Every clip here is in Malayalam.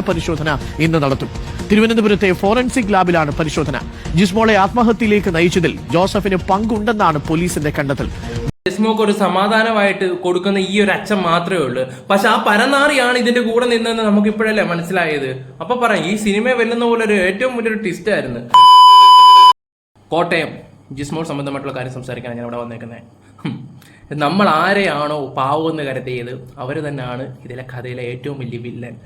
പരിശോധന ഇന്ന് നടത്തും. തിരുവനന്തപുരത്തെ ഫോറൻസിക് ലാബിലാണ് പരിശോധന. ജിസ്മോളെ ആത്മഹത്യയിലേക്ക് നയിച്ചതിൽ ജോസഫിന് പങ്കുണ്ടെന്നാണ് പോലീസിന്റെ കണ്ടെത്തൽ. ജിസ്മോക്ക് ഒരു സമാധാനമായിട്ട് കൊടുക്കുന്ന ഈ ഒരു അച്ഛൻ മാത്രമേ ഉള്ളൂ. പക്ഷെ ആ പരനാറിയാണ് ഇതിന്റെ കൂടെ നിന്നെന്ന് നമുക്ക് ഇപ്പോഴല്ലേ മനസ്സിലായത്? അപ്പൊ പറ ഈ സിനിമ വെല്ലുന്ന പോലെ ഒരു ഏറ്റവും വലിയൊരു ട്വിസ്റ്റ് ആയിരുന്നു. കോട്ടയം ജിസ്മോൾ സംബന്ധമായിട്ടുള്ള കാര്യം സംസാരിക്കാൻ ഞാൻ ഇവിടെ വന്നേക്കുന്നത്. നമ്മൾ ആരെയാണോ പാവമെന്ന് കരുതിയത്? അവർ തന്നെയാണ് ഇതിലെ കഥയിലെ ഏറ്റവും വലിയ വില്ലൻ.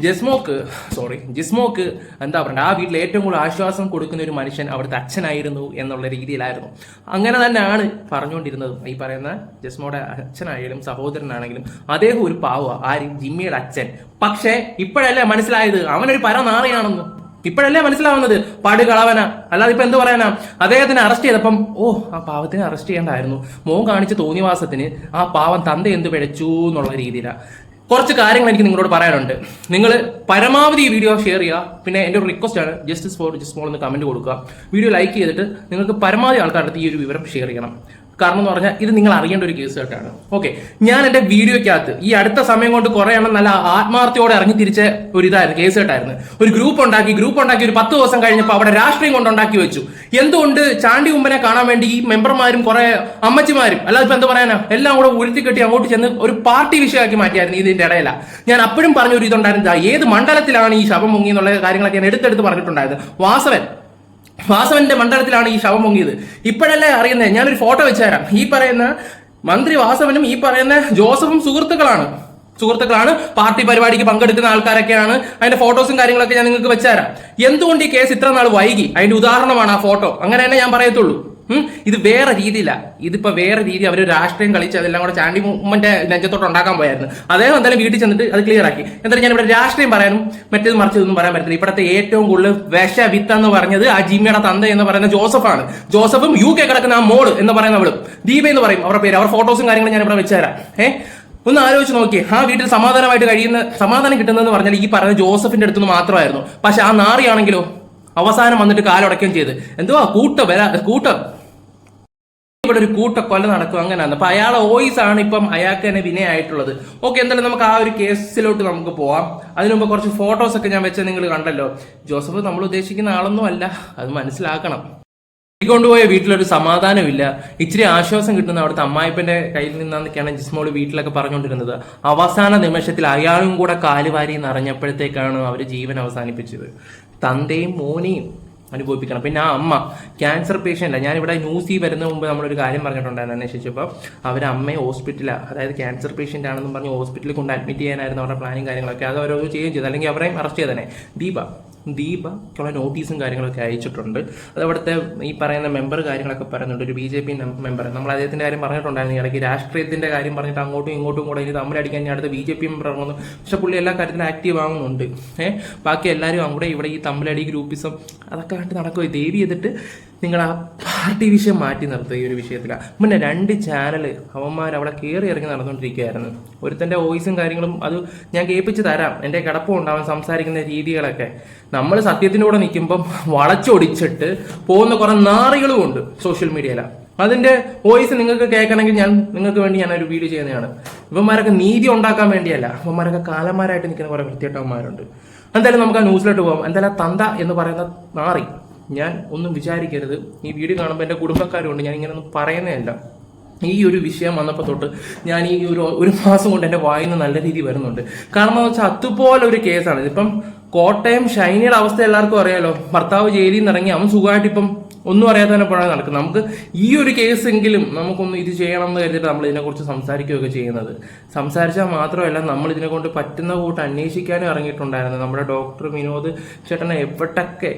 ജസ്മോക്ക് സോറി ജിസ്മോക്ക് എന്താ പറയുക ആ വീട്ടിൽ ഏറ്റവും കൂടുതൽ ആശ്വാസം കൊടുക്കുന്ന ഒരു മനുഷ്യൻ അവിടുത്തെ അച്ഛനായിരുന്നു എന്നുള്ള രീതിയിലായിരുന്നു. അങ്ങനെ തന്നെയാണ് പറഞ്ഞുകൊണ്ടിരുന്നത്. ഈ പറയുന്ന ജസ്മോയുടെ അച്ഛനായാലും സഹോദരനാണെങ്കിലും അദ്ദേഹം ഒരു പാവ ആര്? ജിമ്മിയുടെ അച്ഛൻ. പക്ഷേ ഇപ്പോഴല്ലേ മനസ്സിലായത്? അവനൊരു പരനാറിയാണെന്ന്. ഇപ്പോഴല്ലേ മനസ്സിലാവുന്നത്? പടുകളവന. അല്ലാതെ ഇപ്പൊ എന്ത് പറയാനാ? അദ്ദേഹത്തിനെ അറസ്റ്റ് ചെയ്തപ്പം ഓ ആ പാവത്തിനെ അറസ്റ്റ് ചെയ്യേണ്ടായിരുന്നു. മോൻ കാണിച്ച തോന്നിവാസത്തിന് ആ പാവം തന്ത എന്ത് പിഴച്ചു എന്നുള്ള രീതിയിലാണ് കുറച്ച് കാര്യങ്ങൾ എനിക്ക് നിങ്ങളോട് പറയാനുണ്ട്. നിങ്ങൾ പരമാവധി ഈ വീഡിയോ ഷെയർ ചെയ്യുക. പിന്നെ എന്റെ ഒരു റിക്വസ്റ്റ് ആണ് ജസ്റ്റിസ് ഫോർ ജസ്റ്റ് മോൾ എന്ന് കമന്റ് കൊടുക്കുക. വീഡിയോ ലൈക്ക് ചെയ്തിട്ട് നിങ്ങൾക്ക് പരമാവധി ആൾക്കാരുടെ ഈ ഒരു വിവരം ഷെയർ ചെയ്യണം. കാരണം എന്ന് പറഞ്ഞാൽ ഇത് നിങ്ങൾ അറിയേണ്ട ഒരു കേസ് കേട്ടാണ് ഓക്കെ ഞാൻ എന്റെ വീഡിയോയ്ക്കകത്ത് ഈ അടുത്ത സമയം കൊണ്ട് കുറെ എണ്ണം നല്ല ആത്മാർത്ഥയോടെ ഇറങ്ങി തിരിച്ച ഒരു ഇതായിരുന്നു കേസ് കേട്ടായിരുന്നു ഒരു ഗ്രൂപ്പ് ഉണ്ടാക്കി ഗ്രൂപ്പ് ഉണ്ടാക്കി ഒരു പത്ത് ദിവസം കഴിഞ്ഞപ്പോൾ അവിടെ രാഷ്ട്രീയം കൊണ്ട് ഉണ്ടാക്കി വെച്ചു. എന്തുകൊണ്ട് ചാണ്ടി ഉമ്പനെ കാണാൻ വേണ്ടി ഈ മെമ്പർമാരും കുറെ അമ്മച്ചിമാരും അല്ലാതെ ഇപ്പൊ എന്താ പറയാനാ എല്ലാം കൂടെ ഉരുത്തി കെട്ടി അങ്ങോട്ട് ചെന്ന് ഒരു പാർട്ടി വിഷയമാക്കി മാറ്റിയായിരുന്നു ഇതിന്റെ ഇടയില. ഞാൻ അപ്പോഴും പറഞ്ഞ ഒരു ഇതുണ്ടായിരുന്നു ഏത് മണ്ഡലത്തിലാണ് ഈ ശവം മുങ്ങി എന്നുള്ള കാര്യങ്ങളൊക്കെ ഞാൻ എടുത്തെടുത്ത് പറഞ്ഞിട്ടുണ്ടായിരുന്നു വാസവൻ വാസവന്റെ മണ്ഡലത്തിലാണ് ഈ ശവം പൊങ്ങിയത്. ഇപ്പോഴല്ലേ അറിയുന്നത് ഞാനൊരു ഫോട്ടോ വെച്ചുതരാം. ഈ പറയുന്ന മന്ത്രി വാസവനും ഈ പറയുന്ന ജോസഫും സുഹൃത്തുക്കളാണ്. സുഹൃത്തുക്കളാണ് പാർട്ടി പരിപാടിക്ക് പങ്കെടുക്കുന്ന ആൾക്കാരൊക്കെയാണ്. അതിന്റെ ഫോട്ടോസും കാര്യങ്ങളൊക്കെ ഞാൻ നിങ്ങൾക്ക് വെച്ചുതരാം. എന്തുകൊണ്ട് ഈ കേസ് ഇത്ര നാൾ വൈകി? അതിന്റെ ഉദാഹരണമാണ് ആ ഫോട്ടോ. അങ്ങനെ തന്നെ ഞാൻ പറയത്തുള്ളൂ. ഇത് വേറെ രീതിയില്ല ഇതിപ്പോ വേറെ രീതി അവർ രാഷ്ട്രീയം കളിച്ച് അതെല്ലാം കൂടെ ചാണ്ടി ഉമ്മന്റെ നെഞ്ചത്തോട്ട് ഉണ്ടാക്കാൻ പോയായിരുന്നു. അദ്ദേഹം എന്തായാലും വീട്ടിൽ ചെന്നിട്ട് അത് ക്ലിയർ ആക്കി. എന്തായാലും ഞാൻ ഇവിടെ രാഷ്ട്രീയം പറയാനും മറ്റേത് മറിച്ചതൊന്നും പറയാൻ പറ്റില്ല ഇവിടുത്തെ ഏറ്റവും കൂടുതൽ വിഷ വിത്ത് എന്ന് പറഞ്ഞത് ആ ജിമ്മിയുടെ തന്ത എന്ന് പറയുന്ന ജോസഫാണ്. ജോസഫും യു കെ കിടക്കുന്ന ആ മോൾ എന്ന് പറയുന്ന പറയുന്നവളും ദീപ എന്ന് പറയും അവരുടെ പേര്. അവർ ഫോട്ടോസും കാര്യങ്ങളും ഞാൻ ഇവിടെ വെച്ചുതരാം ഏഹ് ഒന്ന് ആലോചിച്ച് നോക്കി ആ വീട്ടിൽ സമാധാനമായിട്ട് കഴിയുന്ന സമാധാനം കിട്ടുന്നതെന്ന് പറഞ്ഞാൽ ഈ പറഞ്ഞ ജോസഫിന്റെ അടുത്തുനിന്ന് മാത്രമായിരുന്നു. പക്ഷെ ആ നാറിയാണെങ്കിലോ? അവസാനം വന്നിട്ട് കാലടക്കുകയും ചെയ്ത്. എന്തുവാ? കൂട്ട വരാ കൂട്ടം. ഇവിടെ ഒരു കൂട്ട കൊല നടക്കും അങ്ങനെയാണ്. അപ്പൊ അയാളെ വോയിസ് ആണ് ഇപ്പം അയാൾക്ക് തന്നെ വിനയായിട്ടുള്ളത്. ഓക്കെ എന്തായാലും നമുക്ക് ആ ഒരു കേസിലോട്ട് നമുക്ക് പോവാം. അതിനു മുമ്പ് കുറച്ച് ഫോട്ടോസ് ഒക്കെ ഞാൻ വെച്ചത് നിങ്ങൾ കണ്ടല്ലോ. ജോസഫ് നമ്മൾ ഉദ്ദേശിക്കുന്ന ആളൊന്നും അല്ല. അത് മനസ്സിലാക്കണം. കൊണ്ടുപോയ വീട്ടിലൊരു സമാധാനമില്ല. ഇച്ചിരി ആശ്വാസം കിട്ടുന്ന അവിടുത്തെ അമ്മായിപ്പന്റെ കയ്യിൽ നിന്നാന്നൊക്കെയാണ് ജിസ്മോൾ വീട്ടിലൊക്കെ പറഞ്ഞുകൊണ്ടിരുന്നത്. അവസാന നിമിഷത്തിൽ അയാളും കൂടെ കാലുവാരി നിറഞ്ഞപ്പോഴത്തേക്കാണ് അവർ ജീവൻ അവസാനിപ്പിച്ചത്. തന്തയും മോനെയും അനുഭവിപ്പിക്കണം. പിന്നെ ആ അമ്മ ക്യാൻസർ പേഷ്യന്റ് ഞാനിവിടെ ന്യൂസിൽ വരുന്ന മുമ്പ് നമ്മളൊരു കാര്യം പറഞ്ഞിട്ടുണ്ടായിരുന്നു അന്വേഷിച്ചപ്പോൾ. അവർ അമ്മയെ ഹോസ്പിറ്റലാണ് അതായത് ക്യാൻസർ പേഷ്യന്റ് ആണെന്നും പറഞ്ഞ് ഹോസ്പിറ്റലിൽ കൊണ്ട് അഡ്മിറ്റ് ചെയ്യാനായിരുന്നു അവരുടെ പ്ലാനും കാര്യങ്ങളൊക്കെ. അത് അവരോ ചെയ്യുകയും ചെയ്തു. അല്ലെങ്കിൽ അവരെയും അറസ്റ്റ് ചെയ്തേനെ. ദീപ ദീപക്കുള്ള നോട്ടീസും കാര്യങ്ങളൊക്കെ അയച്ചിട്ടുണ്ട്. അത് അവിടുത്തെ ഈ പറയുന്ന മെമ്പർ കാര്യങ്ങളൊക്കെ പറയുന്നുണ്ട്. ഒരു ബി ജെ പി മെമ്പർ നമ്മൾ അദ്ദേഹത്തിന്റെ കാര്യം പറഞ്ഞിട്ടുണ്ടായിരുന്നു. ഇടയ്ക്ക് രാഷ്ട്രീയത്തിന്റെ കാര്യം പറഞ്ഞിട്ട് അങ്ങോട്ടും ഇങ്ങോട്ടും കൂടെ ഇനി തമ്മിലടിക്കാൻ ഞാൻ അടുത്ത ബി ജെ പി മെമ്പർ ഇറങ്ങുന്നു പക്ഷെ പുള്ളി എല്ലാ കാര്യത്തിലും ആക്റ്റീവ് ആവുന്നുണ്ട്. ഏഹ് ബാക്കി എല്ലാവരും അവിടെ ഇവിടെ ഈ തമ്മിലടി ഗ്രൂപ്പിസം അതൊക്കെ കണ്ട് നടക്കുക ദേവി ചെയ്തിട്ട് നിങ്ങൾ ആ പാർട്ടി വിഷയം മാറ്റി നിർത്തുക ഈ ഒരു വിഷയത്തിലാണ് പിന്നെ രണ്ട് ചാനൽ അവന്മാർ അവിടെ കയറി ഇറങ്ങി നടന്നുകൊണ്ടിരിക്കുകയായിരുന്നു. ഒരുത്തന്റെ വോയിസും കാര്യങ്ങളും അത് ഞാൻ കേൾപ്പിച്ച് തരാം. എന്റെ കിടപ്പം ഉണ്ടാവാൻ സംസാരിക്കുന്ന രീതികളൊക്കെ. നമ്മൾ സത്യത്തിന്റെ കൂടെ നിൽക്കുമ്പം വളച്ചൊടിച്ചിട്ട് പോകുന്ന കുറെ നാറികളും ഉണ്ട് സോഷ്യൽ മീഡിയയിലാണ് അതിന്റെ വോയിസ് നിങ്ങൾക്ക് കേൾക്കണമെങ്കിൽ ഞാൻ നിങ്ങൾക്ക് വേണ്ടി ഞാൻ ഒരു വീഡിയോ ചെയ്യുന്നതാണ്. ഇവന്മാരൊക്കെ നീതി ഉണ്ടാക്കാൻ വേണ്ടിയല്ല. ഇവന്മാരൊക്കെ കാലന്മാരായിട്ട് നിൽക്കുന്ന കുറെ വൃത്തിയേട്ടന്മാരുണ്ട് എന്തായാലും നമുക്ക് ആ ന്യൂസിലോട്ട് പോകാം എന്തായാലും തന്ത എന്ന് പറയുന്ന നാറി ഞാൻ ഒന്നും വിചാരിക്കരുത്. ഈ വീഡിയോ കാണുമ്പോൾ എന്റെ കുടുംബക്കാരുണ്ട്. ഞാൻ ഇങ്ങനെ ഒന്നും പറയുന്നതല്ല ഈ ഒരു വിഷയം വന്നപ്പോൾ തൊട്ട് ഞാൻ ഈ ഒരു ഒരു മാസം കൊണ്ട് എന്റെ വായിന്ന് നല്ല രീതിയിൽ വരുന്നുണ്ട്. കാരണം എന്ന് വെച്ചാൽ അതുപോലെ ഒരു കേസാണ്. ഇതിപ്പം കോട്ടയം ഷൈനിയുടെ അവസ്ഥ എല്ലാവർക്കും അറിയാലോ. ഭർത്താവ് ജയിലിൽ നിന്ന് ഇറങ്ങി അവൻ സുഖമായിട്ട് ഇപ്പം ഒന്നും അറിയാതെ തന്നെ പുഴ നടക്കും നമുക്ക് ഈ ഒരു കേസ് എങ്കിലും നമുക്കൊന്ന് ഇത് ചെയ്യണം എന്ന് കരുതിയിട്ട് നമ്മൾ ഇതിനെക്കുറിച്ച് സംസാരിക്കുകയൊക്കെ ചെയ്യുന്നത്. സംസാരിച്ചാൽ മാത്രമല്ല നമ്മൾ ഇതിനെ കൊണ്ട് പറ്റുന്ന കൂട്ട് അന്വേഷിക്കാനും ഇറങ്ങിയിട്ടുണ്ടായിരുന്നു. നമ്മുടെ ഡോക്ടർ വിനോദ് ചേട്ടനെ എവിടൊക്കെ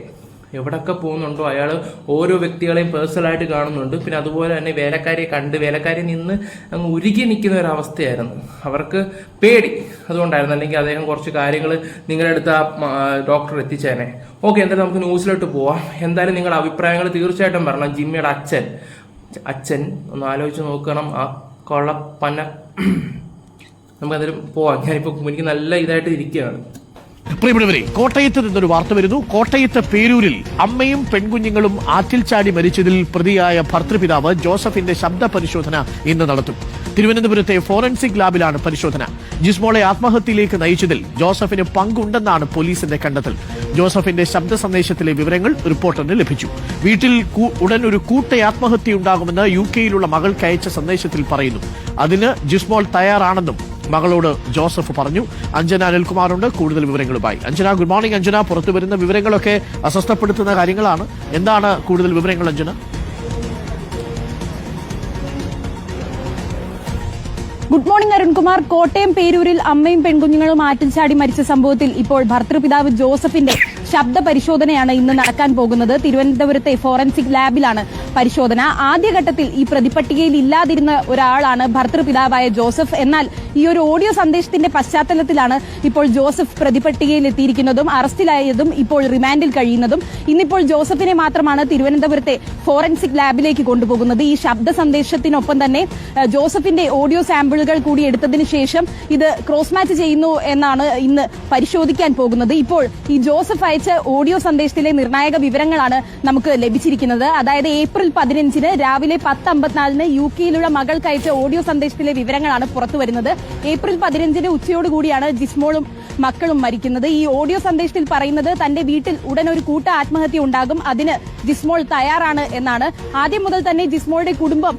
എവിടൊക്കെ പോകുന്നുണ്ടോ അയാൾ ഓരോ വ്യക്തികളെയും പേഴ്സണലായിട്ട് കാണുന്നുണ്ട്. പിന്നെ അതുപോലെ തന്നെ വേലക്കാരെ കണ്ട് വേലക്കാരെ നിന്ന് അങ്ങ് ഉരുകി നിൽക്കുന്ന ഒരു അവസ്ഥയായിരുന്നു. അവർക്ക് പേടി അതുകൊണ്ടായിരുന്നു. അല്ലെങ്കിൽ അദ്ദേഹം കുറച്ച് കാര്യങ്ങൾ നിങ്ങളുടെ അടുത്ത് ആ ഡോക്ടർ എത്തിച്ചേനെ. ഓക്കെ എന്തായാലും നമുക്ക് ന്യൂസിലോട്ട് പോവാം. എന്തായാലും നിങ്ങളുടെ അഭിപ്രായങ്ങൾ തീർച്ചയായിട്ടും പറയണം ജിമ്മിയുടെ അച്ഛൻ. അച്ഛൻ ഒന്ന് ആലോചിച്ച് നോക്കണം. ആ കൊള്ളപ്പന. നമുക്ക് എന്തായാലും പോവാം. ഞാനിപ്പോൾ എനിക്ക് നല്ല ഇതായിട്ട് ഇരിക്കുകയാണ്. പ്രിയപ്പെട്ടവരെ കോട്ടയത്ത് നിന്നൊരു വാർത്ത വരുന്നു. കോട്ടയത്ത് പേരൂരിൽ അമ്മയും പെൺകുഞ്ഞുങ്ങളും ആറ്റിൽ ചാടി മരിച്ചതിൽ പ്രതിയായ ഭർത്തൃപിതാവ് ജോസഫിന്റെ ശബ്ദ പരിശോധന ഇന്ന് നടത്തും. തിരുവനന്തപുരത്തെ ഫോറൻസിക് ലാബിലാണ് പരിശോധന. ജിസ്മോളെ ആത്മഹത്യയിലേക്ക് നയിച്ചതിൽ ജോസഫിന് പങ്കുണ്ടെന്നാണ് പോലീസിന്റെ കണ്ടെത്തൽ. ജോസഫിന്റെ ശബ്ദ സന്ദേശത്തിലെ വിവരങ്ങൾ റിപ്പോർട്ടറിന് ലഭിച്ചു. വീട്ടിൽ ഉടൻ ഒരു കൂട്ട ആത്മഹത്യയുണ്ടാകുമെന്ന് യു കെയിലുള്ള മകൾക്ക് അയച്ച സന്ദേശത്തിൽ പറയുന്നു. അതിന് ജിസ്മോൾ തയ്യാറാണെന്നും മകളോട് ജോസഫ് പറഞ്ഞു. അഞ്ജന അനിൽകുമാറുണ്ട്. കൂടുതൽ വിവരങ്ങളുമായി. Anjana good morning Anjana. പുറത്തു വരുന്ന വിവരങ്ങളൊക്കെ അസ്വസ്ഥപ്പെടുത്തുന്ന കാര്യങ്ങളാണ്. എന്താണ് കൂടുതൽ വിവരങ്ങൾ Anjana? Good morning Arunkumar. Kottayam പേരൂരിൽ അമ്മയും പെൺകുഞ്ഞുങ്ങളും ആറ്റിൽ ചാടി മരിച്ച സംഭവത്തിൽ ഇപ്പോൾ ഭർത്തൃപിതാവ് ജോസഫിന്റെ ശബ്ദ പരിശോധനയാണ് ഇന്ന് നടക്കാൻ പോകുന്നത്. തിരുവനന്തപുരത്തെ ഫോറൻസിക് ലാബിലാണ് പരിശോധന. ആദ്യഘട്ടത്തിൽ ഈ പ്രതിപട്ടികയിൽ ഇല്ലാതിരുന്ന ഒരാളാണ് ഭർത്തൃപിതാവായ ജോസഫ്. എന്നാൽ ഈ ഒരു ഓഡിയോ സന്ദേശത്തിന്റെ പശ്ചാത്തലത്തിലാണ് ഇപ്പോൾ ജോസഫ് പ്രതിപട്ടികയിൽ എത്തിയിരിക്കുന്നതും അറസ്റ്റിലായതും ഇപ്പോൾ റിമാൻഡിൽ കഴിയുന്നതും. ഇന്നിപ്പോൾ ജോസഫിനെ മാത്രമാണ് തിരുവനന്തപുരത്തെ ഫോറൻസിക് ലാബിലേക്ക് കൊണ്ടുപോകുന്നത്. ഈ ശബ്ദ സന്ദേശത്തിനൊപ്പം തന്നെ ജോസഫിന്റെ ഓഡിയോ സാമ്പിളുകൾ കൂടി എടുത്തതിന് ശേഷം ഇത് ക്രോസ് മാച്ച് ചെയ്യുന്നു എന്നാണ് ഇന്ന് പരിശോധിക്കാൻ പോകുന്നത്. ഇപ്പോൾ ഈ ജോസഫ് അയച്ച ഓഡിയോ സന്ദേശത്തിലെ നിർണായക വിവരങ്ങളാണ് നമുക്ക് ലഭിച്ചിരിക്കുന്നത്. അതായത് ഏപ്രിൽ പതിനഞ്ചിന് രാവിലെ പത്ത് അമ്പത്തിനാലിന് യു കെയിലുള്ള മകൾക്ക് അയച്ച ഓഡിയോ സന്ദേശത്തിലെ വിവരങ്ങളാണ് പുറത്തു വരുന്നത്. ഏപ്രിൽ പതിനഞ്ചിന് ഉച്ചയോടുകൂടിയാണ് ജിസ്മോളും മക്കളും മരിക്കുന്നത്. ഈ ഓഡിയോ സന്ദേശത്തിൽ പറയുന്നത് തന്റെ വീട്ടിൽ ഉടൻ ഒരു കൂട്ട ആത്മഹത്യ ഉണ്ടാകും അതിന് ജിസ്മോൾ തയ്യാറാണ് എന്നാണ്. ആദ്യം മുതൽ തന്നെ ജിസ്മോളുടെ കുടുംബം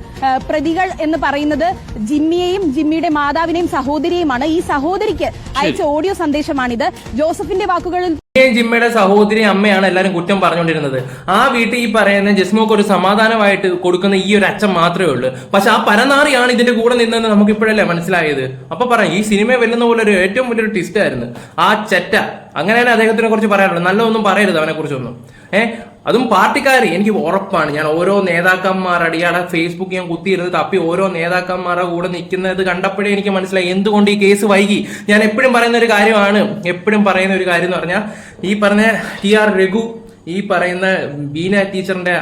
പ്രതികൾ എന്ന് പറയുന്നത് ജിമ്മിയെയും ജിമ്മിയുടെ മാതാവിനെയും സഹോദരിയുമാണ് ഈ സഹോദരിക്ക് അയച്ച ഓഡിയോ സന്ദേശമാണിത്. ജോസഫിന്റെ വാക്കുകളിൽ ജിമ്മയും ജിമ്മയുടെ സഹോദരി അമ്മയാണ് എല്ലാരും കുറ്റം പറഞ്ഞുകൊണ്ടിരുന്നത്. ആ വീട്ടിൽ ഈ പറയുന്ന ജസ്മോക്ക് ഒരു സമാധാനമായിട്ട് കൊടുക്കുന്ന ഈ ഒരു അച്ഛൻ മാത്രമേ ഉള്ളൂ. പക്ഷെ ആ പരനാറിയാണ് ഇതിന്റെ കൂടെ നിന്നെന്ന് നമുക്ക് ഇപ്പോഴല്ലേ മനസ്സിലായത്? അപ്പൊ പറയാം ഈ സിനിമ വെല്ലുന്ന പോലെ ഒരു ഏറ്റവും വലിയൊരു ട്വിസ്റ്റ് ആയിരുന്നു. ആ ചെറ്റ അങ്ങനെയാണ് അദ്ദേഹത്തിനെ കുറിച്ച് പറയാനുള്ളത്. നല്ലതൊന്നും പറയരുത് അവനെ കുറിച്ചൊന്നും ഏഹ് അതും പാർട്ടിക്കാർ എനിക്ക് ഉറപ്പാണ്. ഞാൻ ഓരോ നേതാക്കന്മാർ അടിയാടെ ഫേസ്ബുക്ക് ഞാൻ കുത്തിയിരുന്ന് തപ്പി ഓരോ നേതാക്കന്മാരുടെ കൂടെ നിൽക്കുന്നത് കണ്ടപ്പോഴേ എനിക്ക് മനസ്സിലായി. എന്തുകൊണ്ട് ഈ കേസ് വൈകി? ഞാൻ എപ്പോഴും പറയുന്ന ഒരു കാര്യമാണ്. എപ്പോഴും പറയുന്ന ഒരു കാര്യം എന്ന് പറഞ്ഞാൽ ഈ പറഞ്ഞ ടി ആർ രഘു ഈ പറയുന്ന ബീന ടീച്ചറിന്റെ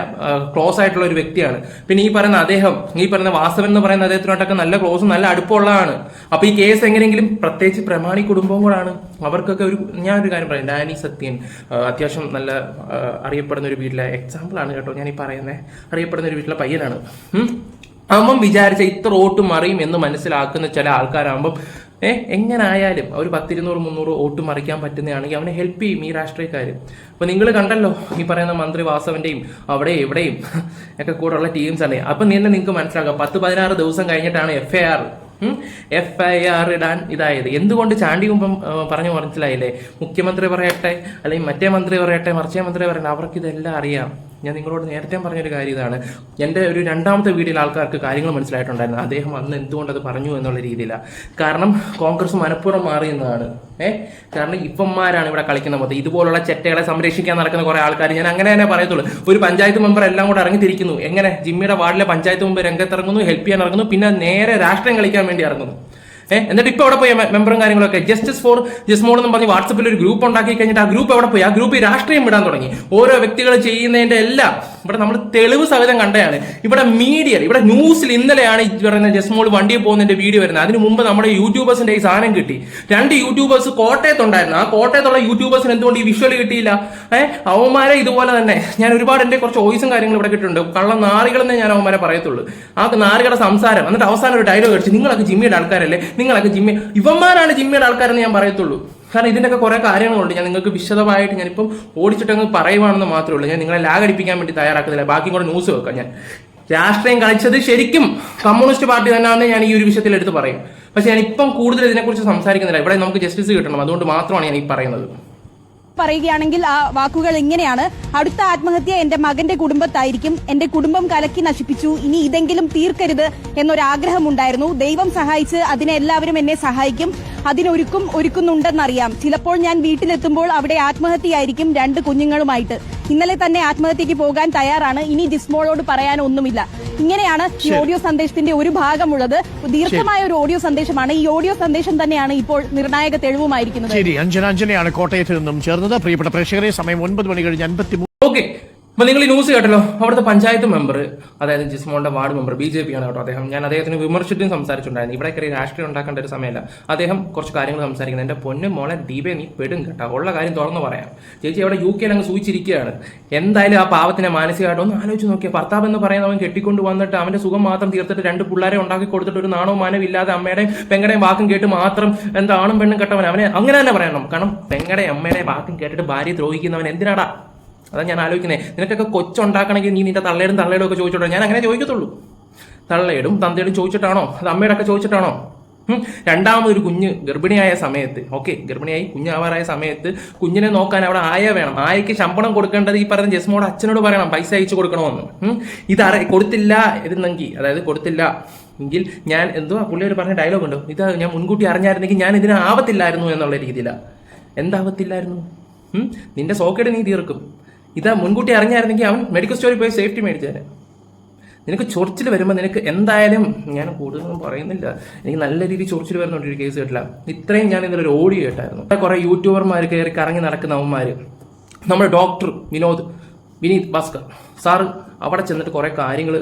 ക്ലോസ് ആയിട്ടുള്ള ഒരു വ്യക്തിയാണ്. പിന്നെ ഈ പറയുന്ന അദ്ദേഹം ഈ പറയുന്ന വാസവൻ എന്ന് പറയുന്ന അദ്ദേഹത്തിനോട്ടൊക്കെ നല്ല ക്ലോസ് നല്ല അടുപ്പമുള്ളതാണ്. അപ്പൊ ഈ കേസ് എങ്ങനെയെങ്കിലും പ്രത്യേകിച്ച് പ്രമാണി കുടുംബം കൂടാണ്. അവർക്കൊക്കെ ഒരു ഞാൻ ഒരു കാര്യം പറയാം. ഡാനി സത്യൻ അത്യാവശ്യം നല്ല അറിയപ്പെടുന്ന ഒരു വീട്ടിലെ എക്സാമ്പിൾ ആണ് കേട്ടോ ഞാൻ ഈ പറയുന്നത് അറിയപ്പെടുന്ന ഒരു വീട്ടിലെ പയ്യനാണ്. അമ്മം വിചാരിച്ച ഇത്ര ഓട്ടും മറിയും എന്ന് മനസ്സിലാക്കുന്ന ചില ആൾക്കാരാകുമ്പം ഏഹ് എങ്ങനായാലും അവർ പത്തിരുന്നൂറ് മുന്നൂറ് വോട്ട് മറിക്കാൻ പറ്റുന്നതാണെങ്കിൽ അവനെ ഹെൽപ്പ് ചെയ്യും ഈ രാഷ്ട്രീയക്കാർ അപ്പോൾ നിങ്ങൾ കണ്ടല്ലോ ഈ പറയുന്ന മന്ത്രി വാസവന്റെയും അവിടെ എവിടെയും ഒക്കെ കൂടെ ഉള്ള ടീംസ് അല്ലേ? അപ്പം നിന്നെ നിങ്ങൾക്ക് മനസ്സിലാക്കാം. പത്ത് പതിനാറ് ദിവസം കഴിഞ്ഞിട്ടാണ് F I R F I R ഇടാൻ ഇതായത്. എന്തുകൊണ്ട് ചാണ്ടി കുമ്പം പറഞ്ഞു മനസ്സിലായില്ലേ? മുഖ്യമന്ത്രി പറയട്ടെ അല്ലെങ്കിൽ മറ്റേ മന്ത്രി പറയട്ടെ മറിച്ചേ മന്ത്രി പറയട്ടെ അവർക്ക് ഇതെല്ലാം അറിയാം. ഞാൻ നിങ്ങളോട് നേരത്തെ പറഞ്ഞൊരു കാര്യം ഇതാണ്. എന്റെ ഒരു രണ്ടാമത്തെ വീഡിയോയിൽ ആൾക്കാർക്ക് കാര്യങ്ങൾ മനസ്സിലായിട്ടുണ്ടായിരുന്നു. അദ്ദേഹം അന്ന് എന്തുകൊണ്ട് അത് പറഞ്ഞു എന്നുള്ള രീതിയിലാണ് കാരണം കോൺഗ്രസ് മനഃപൂർവം മാറിയെന്നാണ് ഏഹ് കാരണം ഇപ്പന്മാരാണ് ഇവിടെ കളിക്കുന്ന മൊത്തം. ഇതുപോലുള്ള ചെറ്റകളെ സംരക്ഷിക്കാൻ നടക്കുന്ന കുറെ ആൾക്കാർ ഞാൻ അങ്ങനെ തന്നെ പറയത്തുള്ളൂ. ഒരു പഞ്ചായത്ത് മെമ്പർ എല്ലാം കൂടെ ഇറങ്ങിത്തിരിക്കുന്നു എങ്ങനെ? ജിമ്മിയുടെ വാർഡിലെ പഞ്ചായത്ത് മെമ്പർ രംഗത്തിറങ്ങുന്നു ഹെൽപ്പ് ചെയ്യാൻ ഇറങ്ങുന്നു പിന്നെ നേരെ രാഷ്ട്രീയം കളിക്കാൻ വേണ്ടി ഇറങ്ങുന്നു. എന്നിട്ട് ഇപ്പൊ എവിടെ പോയി മെമ്പറും കാര്യങ്ങളൊക്കെ? ജസ്റ്റിസ് ഫോർ ജസ്മോൾ എന്ന് പറഞ്ഞ് വാട്സപ്പിൽ ഒരു ഗ്രൂപ്പ് ഉണ്ടാക്കി കഴിഞ്ഞിട്ട് ആ ഗ്രൂപ്പ് എവിടെ പോയി? ആ ഗ്രൂപ്പ് രാഷ്ട്രീയം വിടാൻ തുടങ്ങി. ഓരോ വ്യക്തികൾ ചെയ്യുന്നതിന്റെ എല്ലാം ഇവിടെ നമ്മൾ തെളിവ് സഹിതം കണ്ടതാണ്. ഇവിടെ മീഡിയ ഇവിടെ ന്യൂസിൽ ഇന്നലെയാണ് ഈ പറയുന്ന ജസ്മോൾ വണ്ടിയിൽ പോകുന്നതിന്റെ വീഡിയോ വരുന്നത്. അതിന് മുമ്പ് നമ്മുടെ യൂട്യൂബേഴ്സിന്റെ ഈ സാധനം കിട്ടി. രണ്ട് യൂട്യൂബേഴ്സ് കോട്ടയത്തുണ്ടായിരുന്നു ആ കോട്ടയത്തുള്ള യൂട്യൂബേഴ്സിന് എന്തുകൊണ്ട് ഈ വിഷ്വൽ കിട്ടിയില്ല? ഏഹ് അവന്മാരെ ഇതുപോലെ തന്നെ. ഞാൻ ഒരുപാട് എന്റെ കുറച്ച് വോയിസും കാര്യങ്ങളും ഇവിടെ കിട്ടുന്നുണ്ട് കള്ള നാറികളെന്നേ ഞാൻ അവന്മാരെ പറയത്തുള്ളൂ. ആ നാറികളുടെ സംസാരം. എന്നിട്ട് അവസാനം ഒരു ഡയലോഗ് അടിച്ച് നിങ്ങളൊക്കെ ജിമ്മിയുടെ ആൾക്കാരല്ലേ? നിങ്ങളൊക്കെ ജിമ്മി ഇവന്മാരാണ് ജിമ്മിയുടെ ആൾക്കാരെന്ന് ഞാൻ പറയത്തുള്ളൂ. കാരണം ഇതിനൊക്കെ കുറേ കാര്യങ്ങളുണ്ട്. ഞാൻ നിങ്ങൾക്ക് വിശദമായിട്ട് ഞാനിപ്പം ഓടിച്ചിട്ടങ്ങ് പറയുവാണെന്ന് മാത്രമേ ഉള്ളൂ. ഞാൻ നിങ്ങളെ ലാഗ് അടിപ്പിക്കാൻ വേണ്ടി തയ്യാറാക്കുന്നില്ല. ബാക്കി കൂടെ ന്യൂസ് വെക്കാം ഞാൻ. രാഷ്ട്രീയം കളിച്ചത് ശരിക്കും കമ്മ്യൂണിസ്റ്റ് പാർട്ടി തന്നെയാണ് ഞാൻ ഈ ഒരു വിഷയത്തിൽ എടുത്ത് പറയും. പക്ഷെ ഞാൻ ഇപ്പം കൂടുതൽ ഇതിനെക്കുറിച്ച് സംസാരിക്കുന്നില്ല. ഇവിടെ നമുക്ക് ജസ്റ്റിസ് കിട്ടണം. അതുകൊണ്ട് മാത്രമാണ് ഞാൻ ഈ പറയുന്നത്. പറയുകയാണെങ്കിൽ ആ വാക്കുകൾ ഇങ്ങനെയാണ്. അടുത്ത ആത്മഹത്യ എന്റെ മകന്റെ കുടുംബത്തായിരിക്കും. എന്റെ കുടുംബം കലക്കി നശിപ്പിച്ചു. ഇനി ഇതെങ്കിലും തീർക്കരുത് എന്നൊരാഗ്രഹമുണ്ടായിരുന്നു. ദൈവം സഹായിച്ച് അതിനെ എല്ലാവരും എന്നെ സഹായിക്കും. അതിനൊരുക്കും ഒരുക്കുന്നുണ്ടെന്നറിയാം. ചിലപ്പോൾ ഞാൻ വീട്ടിലെത്തുമ്പോൾ അവിടെ ആത്മഹത്യയായിരിക്കും രണ്ട് കുഞ്ഞുങ്ങളുമായിട്ട്. ഇന്നലെ തന്നെ ആത്മഹത്യക്ക് പോകാൻ തയ്യാറാണ്. ഇനി ജിസ്മോളോട് പറയാൻ ഒന്നുമില്ല ഇങ്ങനെയാണ് ഈ ഓഡിയോ സന്ദേശത്തിന്റെ ഒരു ഭാഗമുള്ളത്. ദീർഘമായ ഒരു ഓഡിയോ സന്ദേശമാണ്. ഈ ഓഡിയോ സന്ദേശം തന്നെയാണ് ഇപ്പോൾ നിർണായക തെളിവുമായിരിക്കുന്നത്. ശരി അഞ്ജന അഞ്ജനയാണ് കോട്ടയത്ത് നിന്നും ചേർന്നത്. പ്രിയപ്പെട്ട പ്രേക്ഷകരെ സമയം ഒൻപത് മണി കഴിഞ്ഞ് അൻപത്തി അപ്പൊ നിങ്ങൾ ന്യൂസ് കേട്ടല്ലോ? അവിടുത്തെ പഞ്ചായത്ത് മെമ്പർ അതായത് ജിസ്മോളുടെ ward member B J P ആണ് കേട്ടോ അദ്ദേഹം. ഞാൻ അദ്ദേഹത്തിന് വിമർശിച്ചും സംസാരിച്ചിട്ടുണ്ടായിരുന്നു. ഇവിടെ കയറി രാഷ്ട്രീയം ഉണ്ടാക്കേണ്ട ഒരു സമയമല്ല. അദ്ദേഹം കുറച്ച് കാര്യങ്ങൾ സംസാരിക്കുന്നത് എന്റെ പൊന്നും മോളെ ദീപേ നീ പെടും കേട്ടോ. ഉള്ള കാര്യം തുറന്നു പറയാം. ചേച്ചി അവിടെ യു കെ അങ്ങ് സൂചിച്ചിരിക്കുകയാണ്. എന്തായാലും ആ പാവത്തിനെ മാനസികമായിട്ട് ഒന്ന് ആലോചിച്ച് നോക്കിയാൽ ഭർത്താവ് എന്ന് പറയുന്നവൻ കെട്ടിക്കൊണ്ട് വന്നിട്ട് അവന്റെ സുഖം മാത്രം തീർത്തിട്ട് രണ്ട് പിള്ളേരെ ഉണ്ടാക്കി കൊടുത്തിട്ട് ഒരു നാണവും മാനവും ഇല്ലാതെ അമ്മയുടെയും പെങ്ങടെയും വാക്കും കേട്ട് മാത്രം എന്താ പെണ്ണും കെട്ടവൻ. അവനെ അങ്ങനെ തന്നെ പറയണം. കാരണം പെങ്ങടെ അമ്മയുടെ വാക്കും കേട്ടിട്ട് ഭാര്യ ദ്രോഹിക്കുന്നവൻ എന്തിനാടാ? അതാ ഞാൻ ആലോചിക്കുന്നത് നിനക്കൊക്കെ കൊച്ചുണ്ടാക്കണമെങ്കിൽ നീ നിന്റെ തള്ളേടും തള്ളേടും ഒക്കെ ചോദിച്ചോട്ടോ? ഞാൻ അങ്ങനെ ചോദിക്കത്തുള്ളൂ. തള്ളേടും തന്തേടും ചോദിച്ചിട്ടാണോ? അത് അമ്മയുടെ ഒക്കെ ചോദിച്ചിട്ടാണോ. രണ്ടാമതൊരു കുഞ്ഞ് ഗർഭിണിയായ സമയത്ത് ഓക്കെ ഗർഭിണിയായി കുഞ്ഞാവാറായ സമയത്ത് കുഞ്ഞിനെ നോക്കാൻ അവിടെ ആയ വേണം. ആയക്ക് ശമ്പളം കൊടുക്കേണ്ടത് ഈ പറഞ്ഞ ജസ്മോട് അച്ഛനോട് പറയണം പൈസ അയച്ചു കൊടുക്കണമെന്ന്. ഇത് അറി കൊടുത്തില്ല ഇരുന്നെങ്കിൽ അതായത് കൊടുത്തില്ല എങ്കിൽ ഞാൻ എന്തോ പുള്ളിയോട് പറഞ്ഞ ഡയലോഗ് ഉണ്ട്? ഇത് ഞാൻ മുൻകൂട്ടി അറിഞ്ഞായിരുന്നെങ്കിൽ ഞാൻ ഇതിന് ആവത്തില്ലായിരുന്നു എന്നുള്ള രീതിയിലാണ് എന്താവത്തില്ലായിരുന്നു? നിന്റെ സോക്കേട് നീ തീർക്കും. ഇതാ മുൻകൂട്ടി അറിഞ്ഞായിരുന്നെങ്കിൽ അവൻ മെഡിക്കൽ സ്റ്റോറിൽ പോയി സേഫ്റ്റി മേടിച്ചേനെ. നിനക്ക് ചൊറിച്ചിൽ വരുമ്പോൾ നിനക്ക് എന്തായാലും ഞാൻ കൂടുതലൊന്നും പറയുന്നില്ല. എനിക്ക് നല്ല രീതിയിൽ ചൊറിച്ചിൽ വരുന്നുണ്ട് ഒരു കേസ് കേട്ടില്ല. ഇത്രയും ഞാൻ ഇതിലൊരു ഓഡിയോ കേട്ടായിരുന്നു. കുറെ യൂട്യൂബർമാർ കയറി കറങ്ങി നടക്കുന്ന അവന്മാർ നമ്മുടെ ഡോക്ടർ വിനോദ് വിനീത് ഭാസ്കർ. സാറ് അവിടെ ചെന്നിട്ട് കുറേ കാര്യങ്ങൾ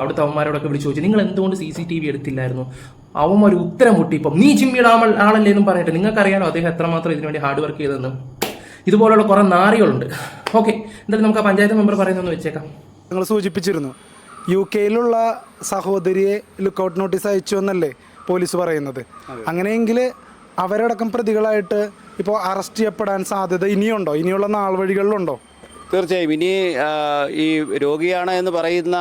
അവിടുത്തെ അവന്മാരോടൊക്കെ വിളിച്ചു ചോദിച്ചു. നിങ്ങൾ എന്തുകൊണ്ട് സി സി ടി വി എടുത്തില്ലായിരുന്നു? അവന്മാർ ഉത്തരം മുട്ടി ഇപ്പം നീ ചിമ്മിയുടെ ആളല്ലേ എന്നും പറഞ്ഞിട്ട്. നിങ്ങൾക്കറിയാലോ അദ്ദേഹം എത്രമാത്രം ഇതിനുവേണ്ടി ഹാർഡ് വർക്ക് ചെയ്തതെന്ന് ഇതുപോലുള്ള കുറേ നാറികളുണ്ട്. ഓക്കെ എന്തായാലും നമുക്ക് ആ പഞ്ചായത്ത് മെമ്പർ പറയുന്നതെന്ന് വെച്ചേക്കാം. നിങ്ങൾ സൂചിപ്പിച്ചിരുന്നു യു കെയിലുള്ള സഹോദരിയെ ലുക്കൗട്ട് നോട്ടീസ് അയച്ചു എന്നല്ലേ പോലീസ് പറയുന്നത്. അങ്ങനെയെങ്കിൽ അവരടക്കം പ്രതികളായിട്ട് ഇപ്പോൾ അറസ്റ്റ് ചെയ്യപ്പെടാൻ സാധ്യത ഇനിയുണ്ടോ? ഇനിയുള്ള നാൾ വഴികളിലുണ്ടോ? തീർച്ചയായും. ഇനി ഈ രോഗിയാണ് എന്ന് പറയുന്ന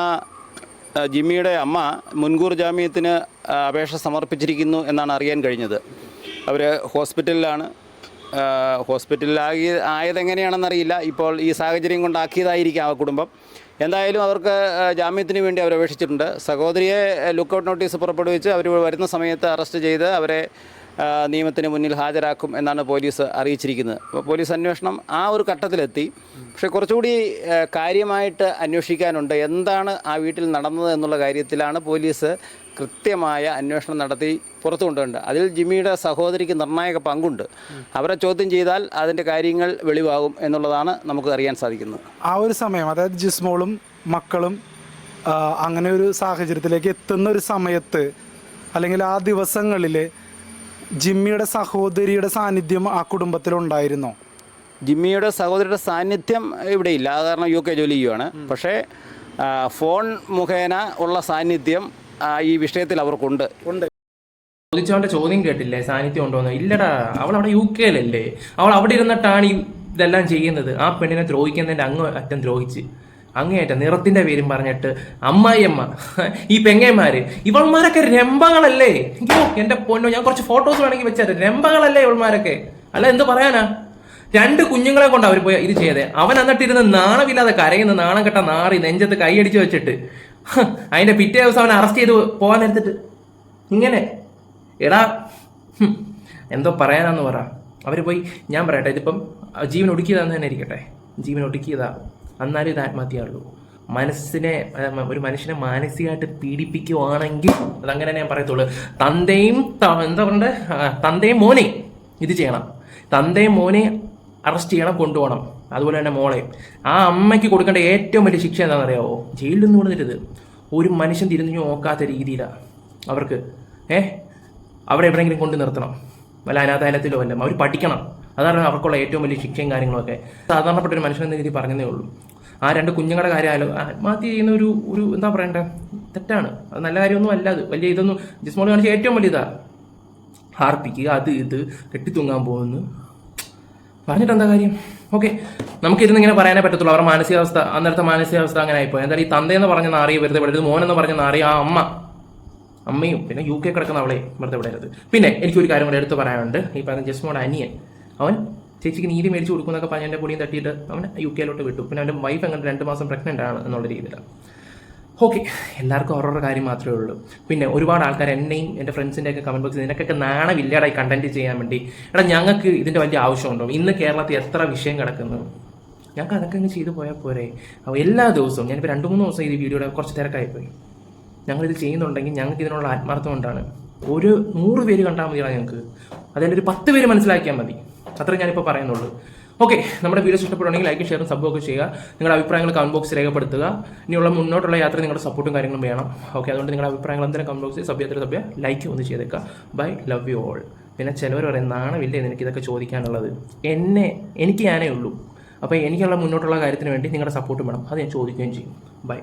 ജിമ്മിയുടെ അമ്മ മുൻകൂർ ജാമ്യത്തിന് അപേക്ഷ സമർപ്പിച്ചിരിക്കുന്നു എന്നാണ് അറിയാൻ കഴിഞ്ഞത്. അവർ ഹോസ്പിറ്റലിലാണ്. ഹോസ്പിറ്റലിലാകി ആയതെങ്ങനെയാണെന്നറിയില്ല. ഇപ്പോൾ ഈ സാഹചര്യം കൊണ്ടാക്കിയതായിരിക്കാം ആ കുടുംബം. എന്തായാലും അവർക്ക് ജാമ്യത്തിന് വേണ്ടി അവർ അപേക്ഷിച്ചിട്ടുണ്ട്. സഹോദരിയെ ലുക്കൗട്ട് നോട്ടീസ് പുറപ്പെടുവിച്ച് അവർ വരുന്ന സമയത്ത് അറസ്റ്റ് ചെയ്ത് അവരെ നിയമത്തിന് മുന്നിൽ ഹാജരാക്കും എന്നാണ് പോലീസ് അറിയിച്ചിരിക്കുന്നത്. അപ്പോൾ പോലീസ് അന്വേഷണം ആ ഒരു ഘട്ടത്തിലെത്തി. പക്ഷെ കുറച്ചുകൂടി കാര്യമായിട്ട് അന്വേഷിക്കാനുണ്ട്. എന്താണ് ആ വീട്ടിൽ നടന്നത് എന്നുള്ള കാര്യത്തിലാണ് പോലീസ് കൃത്യമായ അന്വേഷണം നടത്തി പുറത്തു കൊണ്ടുണ്ട് അതിൽ ജിമ്മിയുടെ സഹോദരിക്ക് നിർണായക പങ്കുണ്ട്. അവരെ ചോദ്യം ചെയ്താൽ അതിന്റെ കാര്യങ്ങൾ വെളിവാകും എന്നുള്ളതാണ് നമുക്ക് അറിയാൻ സാധിക്കുന്നത്. ആ ഒരു സമയം അതായത് ജിസ്മോളും മക്കളും അങ്ങനെ ഒരു സാഹചര്യത്തിലേക്ക് എത്തുന്ന ഒരു സമയത്ത് അല്ലെങ്കിൽ ആ ദിവസങ്ങളിൽ ജിമ്മിയുടെ സഹോദരിയുടെ സാന്നിധ്യം ആ കുടുംബത്തിലുണ്ടായിരുന്നോ ജിമ്മിയുടെ സഹോദരിയുടെ സാന്നിധ്യം ഇവിടെ ഇല്ല കാരണം യു കെ ജോലി ചെയ്യുവാണ്. പക്ഷേ ഫോൺ മുഖേന ഉള്ള സാന്നിധ്യം ഈ വിഷയത്തിൽ അവർക്കുണ്ട്. ചോദിച്ചവന്റെ ചോദ്യം കേട്ടില്ലേ? സാന്നിധ്യം ഉണ്ടോന്ന്? ഇല്ലടാ അവൾ അവിടെ യു കെയിലല്ലേ അവൾ അവിടെ ഇരുന്നിട്ടാണ് ഈ ഇതെല്ലാം ചെയ്യുന്നത്. ആ പെണ്ണിനെ ദ്രോഹിക്കുന്നതിന്റെ അങ്ങ് അറ്റം ദ്രോഹിച്ച്. അങ്ങേയറ്റം നിറത്തിന്റെ പേരും പറഞ്ഞിട്ട് അമ്മായിയമ്മ ഈ പെങ്ങന്മാര് ഇവൾമാരൊക്കെ രംഭങ്ങളല്ലേ എന്റെ പൊന്നോ ഞാൻ കുറച്ച് ഫോട്ടോസ് വേണമെങ്കിൽ വെച്ചാൽ രംഭങ്ങളല്ലേ ഇവൾമാരൊക്കെ? അല്ല എന്ത് പറയാനാ? രണ്ട് കുഞ്ഞുങ്ങളെ കൊണ്ട് അവർ പോയി ഇത് ചെയ്തേ. അവൻ എന്നിട്ടിരുന്ന് നാണമില്ലാതെ കരയുന്ന. നാണം കെട്ട നാറി നെഞ്ചത്ത് കൈയടിച്ച് വെച്ചിട്ട്. അതിന്റെ പിറ്റേ ദിവസം അവനെ അറസ്റ്റ് ചെയ്ത് പോകാൻ എടുത്തിട്ട് ഇങ്ങനെ. എടാ എന്തോ പറയാനാന്ന് പറ. അവർ പോയി ഞാൻ പറയട്ടെ ഇതിപ്പം ജീവൻ ഒടുക്കിയതാന്ന് തന്നെ ഇരിക്കട്ടെ. ജീവൻ ഒടുക്കിയതാ. എന്നാലും ഇത് ആത്മഹത്യയുള്ളൂ മനസ്സിനെ ഒരു മനുഷ്യനെ മാനസികമായിട്ട് പീഡിപ്പിക്കുവാണെങ്കിൽ അതങ്ങനെ ഞാൻ പറയത്തുള്ളൂ. തന്തയും എന്താ പറയണ്ടേ? തന്തയും മോനെ ഇത് ചെയ്യണം. തന്തയും മോനെ അറസ്റ്റ് ചെയ്യണം കൊണ്ടുപോകണം. അതുപോലെ തന്നെ മോളെ ആ അമ്മയ്ക്ക് കൊടുക്കേണ്ട ഏറ്റവും വലിയ ശിക്ഷ എന്താണെന്ന് അറിയാവോ ജയിലിൽ നിന്ന് കൊടുത്തിട്ട് ഒരു മനുഷ്യൻ തിരിഞ്ഞു നോക്കാത്ത രീതിയിലാണ് അവർക്ക്. ഏ? അവരെ എവിടെയെങ്കിലും കൊണ്ട് നിർത്തണം. വല്ല അനാഥാലയത്തിലോ വല്ല അവർ പഠിക്കണം. അതാണ് അവർക്കുള്ള ഏറ്റവും വലിയ ശിക്ഷയും കാര്യങ്ങളൊക്കെ. സാധാരണപ്പെട്ട ഒരു മനുഷ്യൻ എന്ന രീതി പറഞ്ഞതേ ഉള്ളൂ. ആ രണ്ട് കുഞ്ഞുങ്ങളുടെ കാര്യമായാലും ആത്മഹത്യ ചെയ്യുന്ന ഒരു ഒരു എന്താ പറയണ്ടേ? തെറ്റാണ്. അത് നല്ല കാര്യമൊന്നും അല്ല അത്. വലിയ ഇതൊന്നും ജിസ്മോൾ കാണിച്ച ഏറ്റവും വലിയ ഇതാണ് ഹാർപ്പിക്കുക അത് ഇത് കെട്ടിത്തൂങ്ങാൻ പോകുന്നു. പറഞ്ഞിട്ട് എന്താ കാര്യം? ഓക്കെ നമുക്ക് ഇരുന്ന് ഇങ്ങനെ പറയാനേ പറ്റത്തുള്ളൂ. അവരുടെ മാനസികാവസ്ഥ അന്നേരത്തെ മാനസികാവസ്ഥ അങ്ങനെ ആയിപ്പോയി എന്തായാലും ഈ തന്തയെന്ന് പറഞ്ഞ നാറിയെ വെറുതെ വിടരുത് മോനെന്ന് പറഞ്ഞ നാറിയ ആ അമ്മ അമ്മയും പിന്നെ യു കെ കിടക്കുന്ന അവളെ വെറുതെ വിടരുത് പിന്നെ എനിക്കൊരു കാര്യം കൂടെ എടുത്ത് പറയാനുണ്ട്. ഈ പറഞ്ഞ ജസ്മോടെ അനിയൻ അവൻ ചേച്ചിക്ക് നീതി മേടിച്ചു കൊടുക്കുന്നൊക്കെ പറഞ്ഞ് എന്റെ പൊടിയും തട്ടിയിട്ട് അവൻ യു കെയിലോട്ട് വിട്ടു. പിന്നെ അവന്റെ വൈഫ് അങ്ങനെ രണ്ട് മാസം പ്രഗ്നന്റ് ആണ് എന്നുള്ള രീതിയിലാണ്. ഓക്കെ എല്ലാവർക്കും ഓരോരോ കാര്യം മാത്രമേ ഉള്ളൂ. പിന്നെ ഒരുപാട് ആൾക്കാർ എന്നെയും എന്റെ ഫ്രണ്ട്സിന്റെ ഒക്കെ കമന്റ് ബോക്സിൽ നിനക്കൊക്കെ നാണമില്ലടാ ഈ കണ്ടന്റ് ചെയ്യാൻ വേണ്ടി. എടാ ഞങ്ങൾക്ക് ഇതിന്റെ വലിയ ആവശ്യമുണ്ടോ? ഇന്ന് കേരളത്തിൽ എത്ര വിഷയം കിടക്കുന്നു? ഞങ്ങൾക്ക് അതൊക്കെ അങ്ങ് ചെയ്തു പോയാൽ പോരെ. അപ്പോൾ എല്ലാ ദിവസവും ഞാനിപ്പോൾ രണ്ട് മൂന്ന് ദിവസം ഈ വീഡിയോയുടെ കുറച്ച് തിരക്കായിപ്പോയി. ഞങ്ങളിത് ചെയ്യുന്നുണ്ടെങ്കിൽ ഞങ്ങൾക്ക് ഇതിനുള്ള ആത്മാർത്ഥം കൊണ്ടാണ് ഒരു നൂറ് പേര് കണ്ടാൽ മതിയാണ് ഞങ്ങൾക്ക്. അതിന്റെ ഒരു പത്ത് പേര് മനസ്സിലാക്കിയാൽ മതി. അത്രേ ഞാനിപ്പോൾ പറയുന്നുള്ളൂ. ഓക്കെ നമ്മുടെ വീഡിയോസ് ഇഷ്ടപ്പെടുകയാണെങ്കിൽ ലൈക്കും ഷെയറും സബ് ഒക്കെ ചെയ്യുക. നിങ്ങളുടെ അഭിപ്രായങ്ങൾ കമന്റ് ബോക്സ് രേഖപ്പെടുത്തുക. ഇനിയുള്ള മുന്നോട്ടുള്ള യാത്ര നിങ്ങളുടെ സപ്പോർട്ടും കാര്യങ്ങളും വേണം. ഓക്കെ അതുകൊണ്ട് നിങ്ങളുടെ അഭിപ്രായങ്ങൾ എന്തെങ്കിലും കമന്റ് ബോക്സിൽ സഭ്യത്തിൽ സഭ്യ ലൈക്ക് ഒന്ന് ചെയ്തേക്കുക. ബൈ ലവ് യു ഓൾ പിന്നെ ചിലവർ പറയും നാണമില്ലേ എനിക്ക് ഇതൊക്കെ ചോദിക്കാനുള്ളത്? എന്നെ എനിക്ക് ഞാനേ ഉള്ളൂ. അപ്പോൾ എനിക്കുള്ള മുന്നോട്ടുള്ള കാര്യത്തിന് വേണ്ടി നിങ്ങളുടെ സപ്പോർട്ട് വേണം. അത് ഞാൻ ചോദിക്കുകയും ചെയ്യും. ബൈ